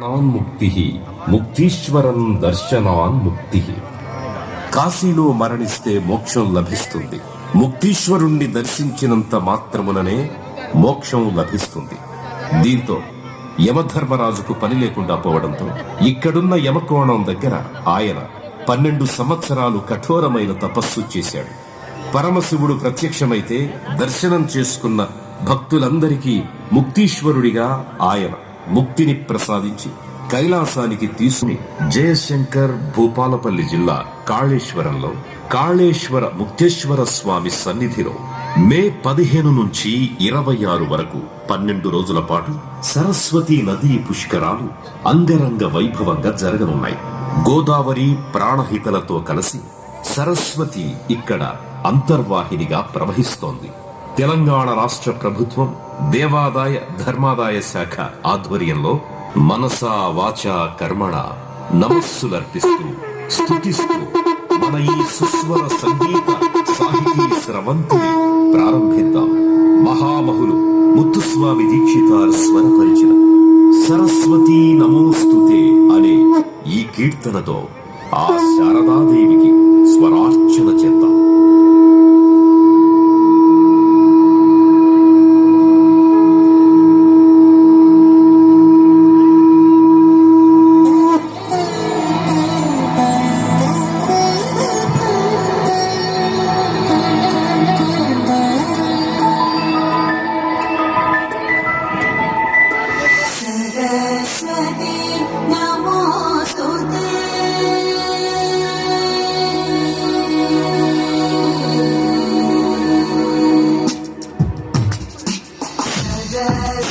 ముక్తి ముక్తీశ్వరం దర్శనాన్ ముక్తి కాశీలో మరణిస్తే మోక్షం లభిస్తుంది. ముక్తీశ్వరుణ్ణి దర్శించినంత మాత్రముననే మోక్షం లభిస్తుంది. దీంతో యమధర్మరాజుకు పని లేకుండా పోవడంతో ఇక్కడున్న యమకోణం దగ్గర ఆయన పన్నెండు సంవత్సరాలు కఠోరమైన తపస్సు చేశాడు. పరమశివుడు ప్రత్యక్షమైతే దర్శనం చేసుకున్న భక్తులందరికీ ముక్తీశ్వరుడిగా ఆయన ముక్తిని ప్రసాదించి కైలాసానికి తీసుకుని జయశంకర్ భూపాలపల్లి జిల్లా కాళేశ్వరంలో కాళేశ్వర ముక్తేశ్వర స్వామి సన్నిధిలో మే పదిహేను నుంచి ఇరవై ఆరు వరకు పన్నెండు రోజుల పాటు సరస్వతి నదీ పుష్కరాలు అంగరంగ వైభవంగా జరగనున్నాయి. గోదావరి ప్రాణహితలతో కలిసి సరస్వతి ఇక్కడ అంతర్వాహినిగా ప్రవహిస్తోంది. తెలంగాణ రాష్ట్ర ప్రభుత్వం దేవాదాయ ధర్మాదాయ శాఖ ఆధ్వర్యంలో మనసా వాచ కర్మణ నమస్సులర్పిస్తూ స్థుతిస్తూ మన ఈ సుస్వర సంగీత సాహితీ స్రవంతిని ప్రారంభిద్దాం. మహామహులు ముత్తుస్వామి దీక్షితార్ స్వరపరిచిన సరస్వతీ నమోస్తుతే అనే ఈ కీర్తనతో ఆ శారదాదేవికి స్వరార్చన చేద్దాం. dead.